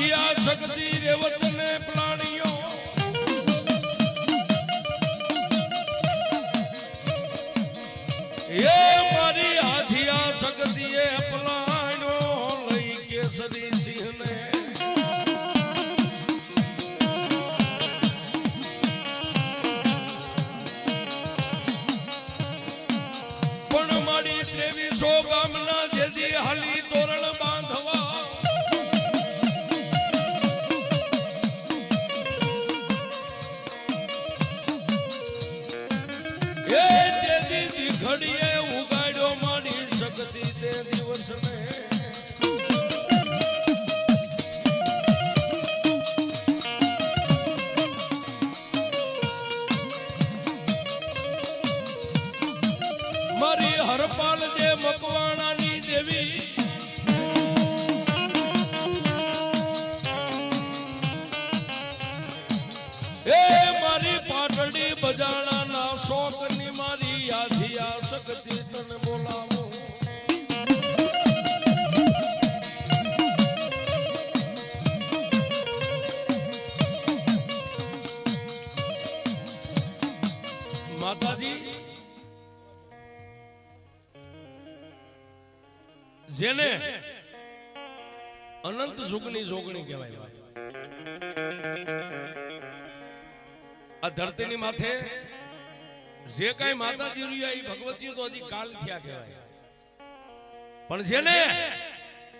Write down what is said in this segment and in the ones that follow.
આધિયા શક્તિ રેવત ને અનંત સુખની જોગણી કહેવાય. આ ધરતીની માથે જે કઈ માતાજી રહ્યા એ ભગવતીઓ તો હજી કાલ થયા કહેવાય પણ જેને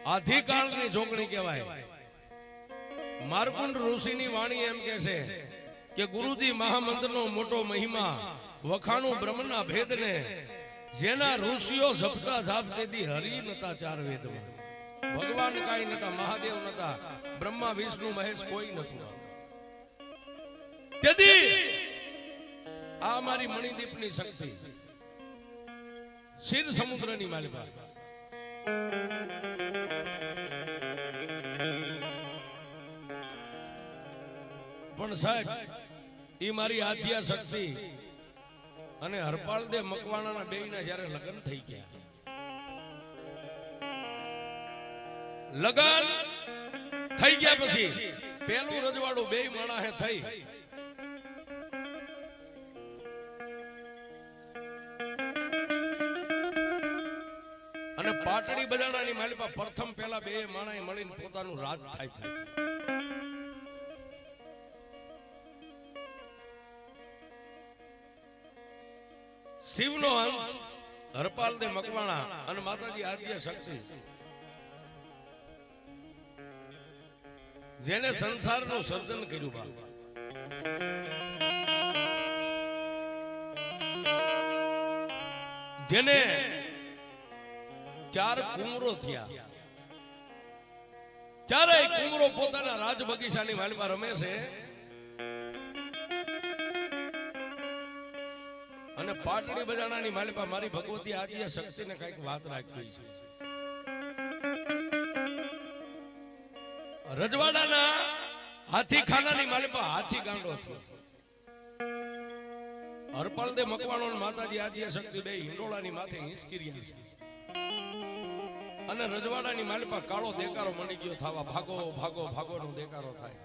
આધિકાળની જોગણી કહેવાય, મારકુંડ ઋષિની વાણી એમ કે છે કે ગુરુજી મહામંત્રનો મોટો મહિમા વખાણું બ્રહ્મના ભેદને જેના ઋષિઓ ઝપતા ઝાપતેથી હરી નતા ચાર વેદમાં ભગવાન કઈ નતા મહાદેવ નતા બ્રહ્મા, વિષ્ણુ, મહેશ કોઈ નતું તેથી આ મારી મણિદીપની શક્તિ, શિર સમુદ્રની માલિકા. પણ સાહેબ, એ મારી આધ્યા શક્તિ અને હરપાલ દે મકવાણાના બેયના જ્યારે લગ્ન થઈ ગયા. લગ્ન થઈ ગયા પછી પેલું રજવાડું બે માણા હે થઈ. અને પાટડી બજાણાની માલિપા પ્રથમ પેલા બે માણાએ મળીને પોતાનું રાજ થાય થાય શિવનો અંશ હરપાલ દે મકવાણા અને માતાજી આદ્ય શક્તિ. જેને સંસારનું સર્જન કર્યું બા જેને ચાર કુમરો થયા. ચારેય કુમરો પોતાના રાજ બગીચાની વાલમાં રમે છે. અને પાટડી બજાણાની માલિપા મારી ભગવતી આદ્ય શક્તિને કંઈક વાત રાખવી છે. રજવાડાના હાથી ખાનાની માલિક હાથી ગાંડો થયો. હરપાલ દે મકવાણો માતાજી આદ્ય શક્તિ બે હિંડોળાની માથે હિંચકીર્યા છે. અને રજવાડાની માલિપા કાળો દેકારો મળી ગયો થવા ભાગો ભાગો ભાગો નો દેકારો થાય.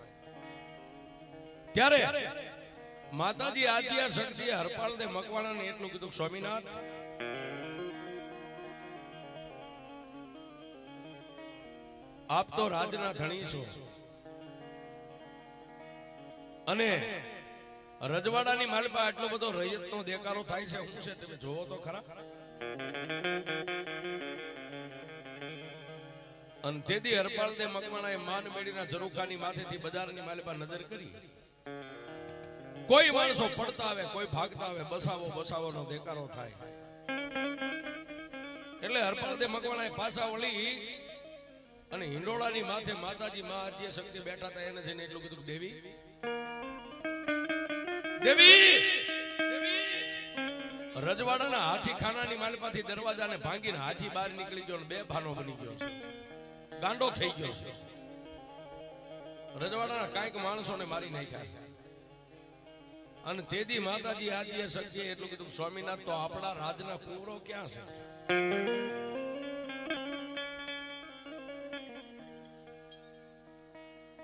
ત્યારે માતાજી આદ્યા શક્તિએ હરપાલ દે મકવાણાને એટલું કીધું સ્વામિનાથ આપ તો રાજના ધણી છો. અને રજવાડાની માલપા આટલો બધો રૈયતનો દેકારો થાય છે શું છે તમે જોવો તો ખરા. અને તેથી હરપાલ દે મકવાણાએ માન મેળીના ઝરૂખાની માથેથી બજારની માલપા નજર કરી. કોઈ માણસો પડતા આવે, કોઈ ભાગતા આવે, બસાવો, બસાવોનો દેકારો થાય. એટલે હરપાલ દે મકવાણાએ પાછા વળી અને હિંડોળાની માથે માતાજી મા આદ્ય શક્તિ બેઠા હતા, એને જઈને એટલું કીધું, દેવી દેવી, રજવાડાના હાથી ખાનાની માલપાથી દરવાજાને ભાંગીને હાથી બહાર નીકળી ગયો બે ભાનો બની ગયો છે. ગાંડો થઈ ગયો છે. રજવાડાના કાંઈક માણસોને મારી નાખ્યા છે. અને તેથી માતાજી આદ્ય શક્તિ એટલું કીધું સ્વામીનાથ, તો આપણા રાજના કુવરો ક્યાં છે?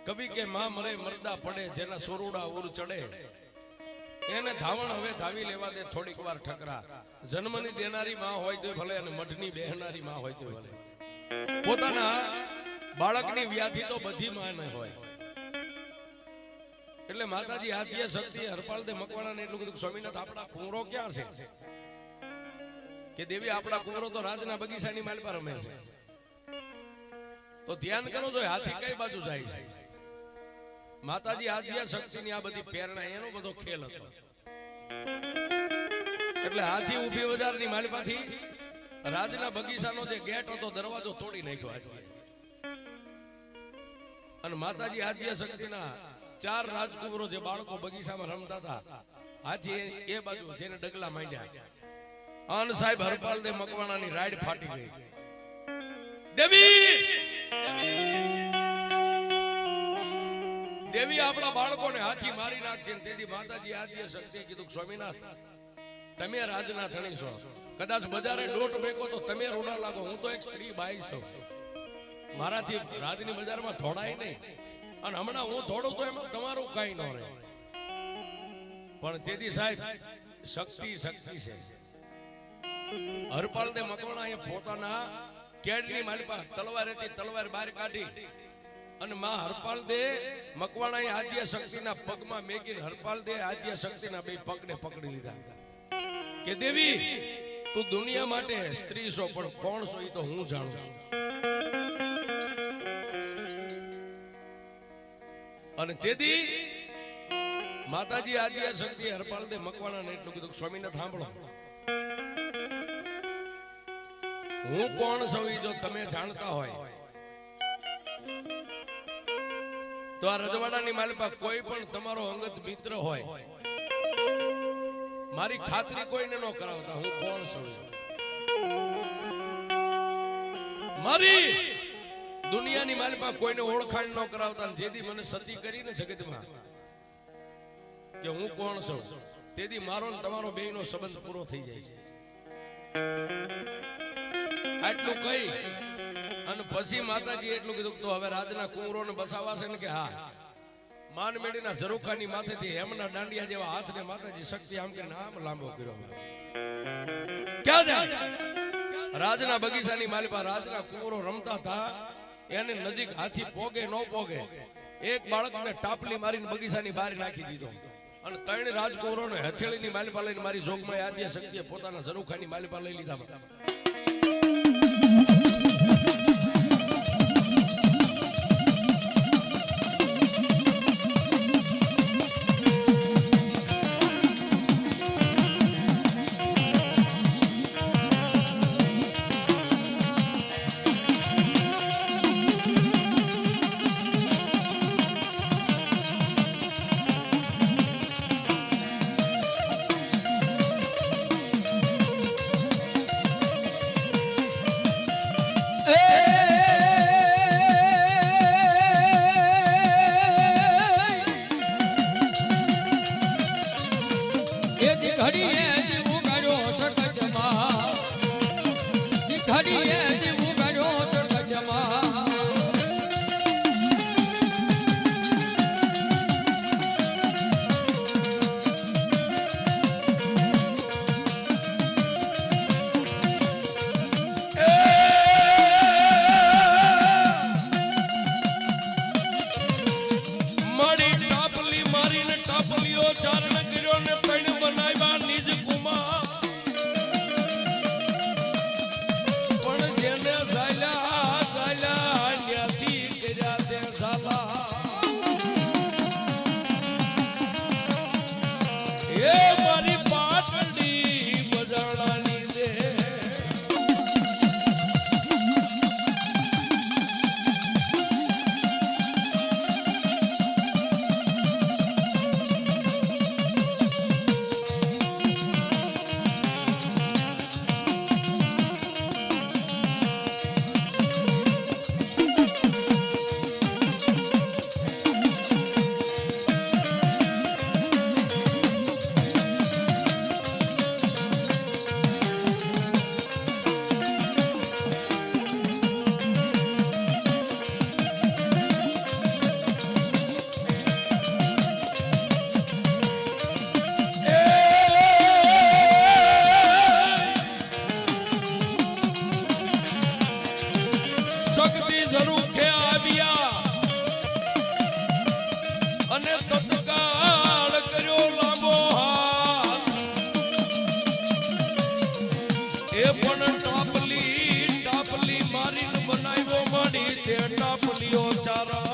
કવિ કે માં મરે મરદા પડે, જેના સોરુડા ઉર ચડે. એને ધાવણ હવે ધાવી લેવા દે, થોડીક વાર ઠકરા. જન્મની દેનારી માં હોય તો ભલે અને મઢની બેહનારી માં હોય તો ભલે. પોતાના બાળકની વ્યાધિ તો બધી માને હોય. એટલે માતાજી આદ્ય શક્તિ, હરપાલ દે મકવાણા ને એટલું કીધું સ્વામીનાથ, આપણા કુંવરો ક્યાં છે? કે દેવી, આપણા કુંવરો તો રાજના બગીચાની માલ પર રમે છે. તો ધ્યાન કરો તો હાથી કઈ બાજુ જાય છે? માતાજી આદ્ય શક્તિની આ બધી પ્રેરણા, એનો બધો ખેલ હતો. એટલે હાથી ઊભી બજારની માલપાથી રાજના બગીચાનો જે ગેટ હતો, દરવાજો તોડી નાખ્યો હાથી અને માતાજી આદ્ય શક્તિના ચાર રાજકુંવરો જે બાળકો બગીચામાં રમતા હતા હાથી એ- એ બાજુ જેને ડગલા માંડ્યા. અન સાહેબ હરપાલ દે મકવાણાની રાઈડ ફાટી ગઈ. દેવી! દેવી આપણા બાળકોને હાથી મારી નાખશે તેથી માતાજી આદ્ય શક્તિ કીધું સ્વામિનાથ, તમે રાજના ધણી છો. કદાચ બજારે દોટ ભેગો તો તમે રોડા લાગો. હું તો એક સ્ત્રી બાઈ છું. મારાથી રાજની બજારમાં ધોડાય નહીં. અને હમણાં હું દોડું તો એમાં તમારું કઈ ન રહે. પણ તેથી સાહેબ, શક્તિ શક્તિ છે. હરપાલ દે મકવાણા એ પોતાના કેડની માલિપા તલવાર હતી તલવાર બહાર કાઢી અને માં હરપાલ દે મકવાણા આદ્ય શક્તિના પગમાં મેગીને હરપાલ દે આદ્ય શક્તિના બે પગને પકડી લીધા. કે દેવી, તું દુનિયા માટે સ્ત્રી છો, પણ કોણ છો એ તો હું જાણું છું. અને તેથી માતાજી આદ્ય શક્તિ હરપાલ દે મકવાણા ને એટલું કીધું સ્વામીને સાંભળો. હું કોણ છું જો તમે જાણતા હોય તો આ રજવાડાની માલિપા કોઈ પણ તમારો અંગત મિત્ર હોય, મારી ખાતરી કોઈને ન કરાવતા, હું કોણ છું મારી દુનિયાની માલિપા કોઈને ઓળખાણ ન કરાવતા જેથી મને સતી કરીને જગતમાં કે હું કોણ છું તેથી મારો તમારો બેયનો સંબંધ પૂરો થઈ જાય છે. આટલું કહી અને પછી માતાજી એટલું કીધું તો હવે રાજના કુંવરો ને બસાવાશે ને કે હા. માનમેડીના ઝરૂખાની માથેથી હેમના દાંડિયા જેવા હાથને માતાજી શક્તિ આમ કરીને આમ લાંબો કર્યો. ક્યાં રાજના બગીચાની માલિપા રાજના કુંવરો રમતા હતા. એને નજીક હાથી પોગે ન પોગે. એક બાળકને ટાપલી મારીને બગીચાની બહાર નાખી દીધો. અને ત્રણ રાજકુંવરોને હથેળીની માલિપા લઈને મારી જોગમાં આદ્ય શક્તિએ પોતાના ઝરૂખાની માલિપા લઈ લીધા. શેઠા પુલિયો ચારા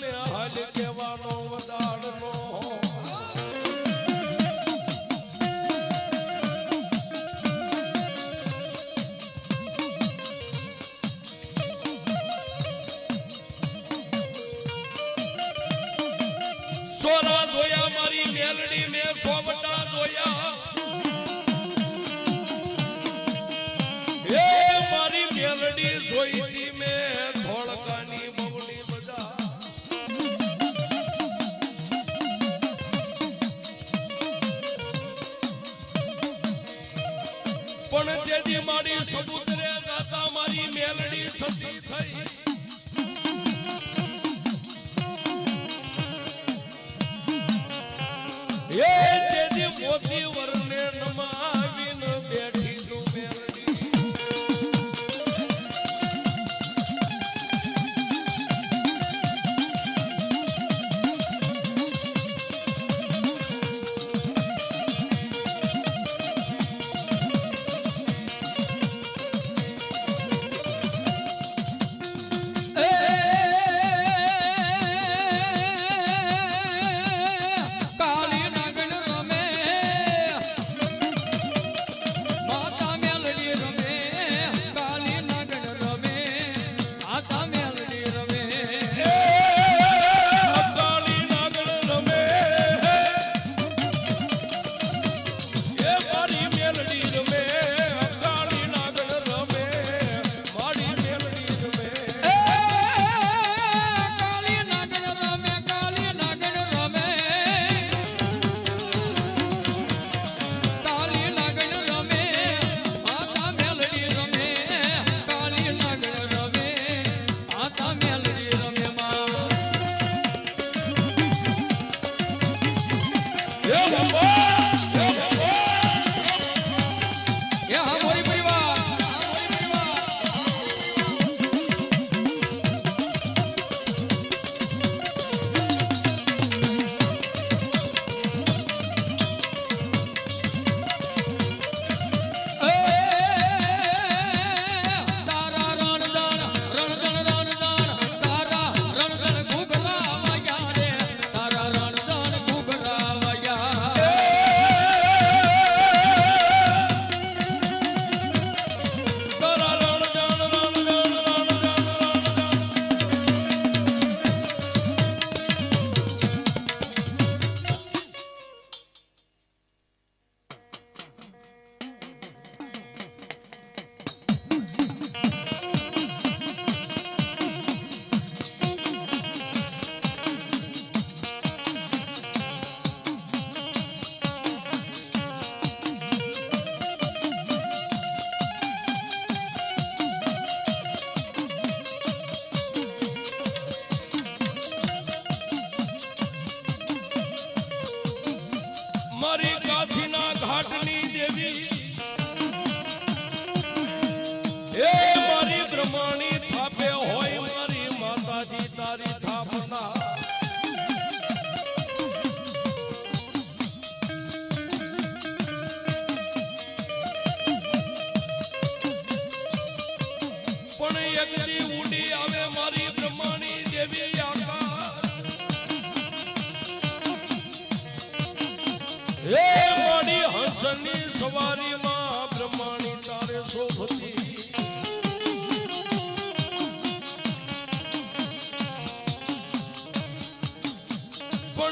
Only તેની મારી સમુદ્રે દાતા મારી મેલડી સતી થઈ. એ જેદી મોતી વર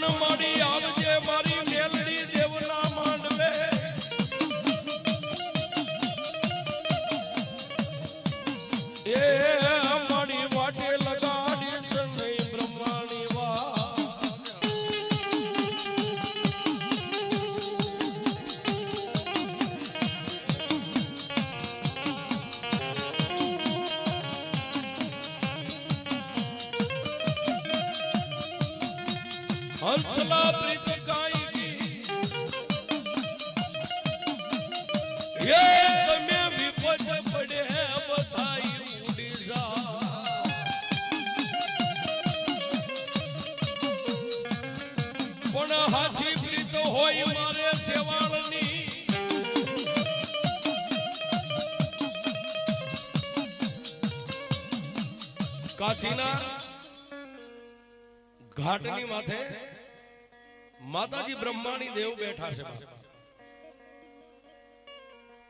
પણ હાસી કાશીના ઘાટની માથે માતાજી બ્રહ્માણી દેવ બેઠા છે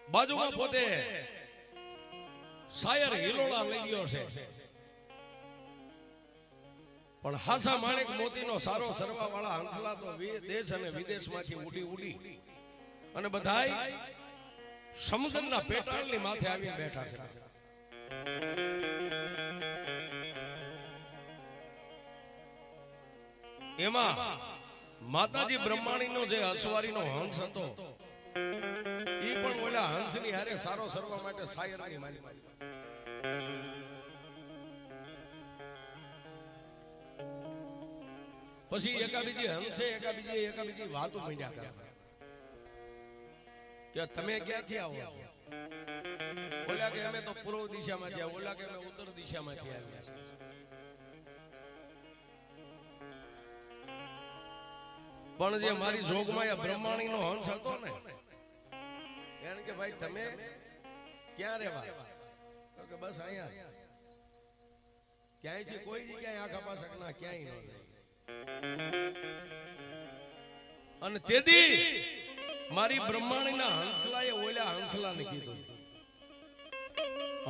બાજુમાં પોતે શાયર હિલોળા લઈ ગયો છે. પણ હાસા માણેક મોતીનો સારો સરવા વાળા હંસલા તો દેશ અને વિદેશમાંથી ઉડી ઉડી અને બધાય સમુદ્રના પેટાળની માથે આવી બેઠા છે. એમાં માતાજી બ્રહ્માણીનો જે અસવારીનો હંસ હતો એ પણ ઓલા હંસની હારે સારો સરવા માટે શાયરની માલી પછી એકાબીજી હંસે એકાબીજી એકાબીજી વાતો મીંડ્યા કરવા કે તમે ક્યાંથી આવો? ઓલા કે અમે તો પૂર્વ દિશામાંથી આવ્યા ઓલા કે અમે ઉત્તર દિશામાંથી આવ્યા પણ જે મારી જોગમાં એ બ્રહ્માણીનો હંસ હતો ને કારણ કે ભાઈ તમે ક્યાં રહેવા? તો કે બસ અહીંયા. ક્યાંયથી કોઈ જગ્યાએ આખા આપા શકના ક્યાંય ન. અને તેથી મારી બ્રહ્માણીના હંસલાએ ઓલા હંસલાને કીધું.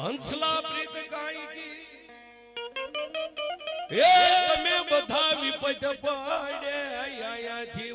હંસલા પ્રીત કાઈ કી? એ તમે બધા વિપત પડે અહીંયાથી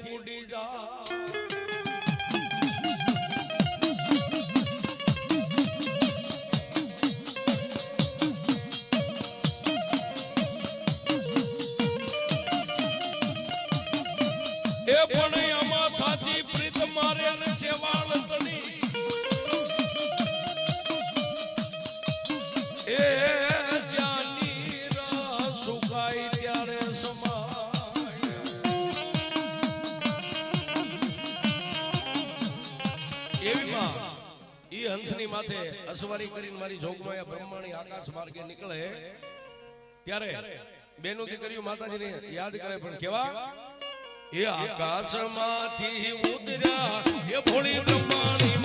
ઈ હંસની માથે અસવારી કરીને મારી જોગમાયા બ્રહ્માણી આકાશ માર્ગે નીકળે, ત્યારે બેનું દીકરીઓ માતાજીને યાદ કરે, પણ કેવા? એ આકાશમાંથી ઉતર્યા, એ ભોળી બ્રહ્માણી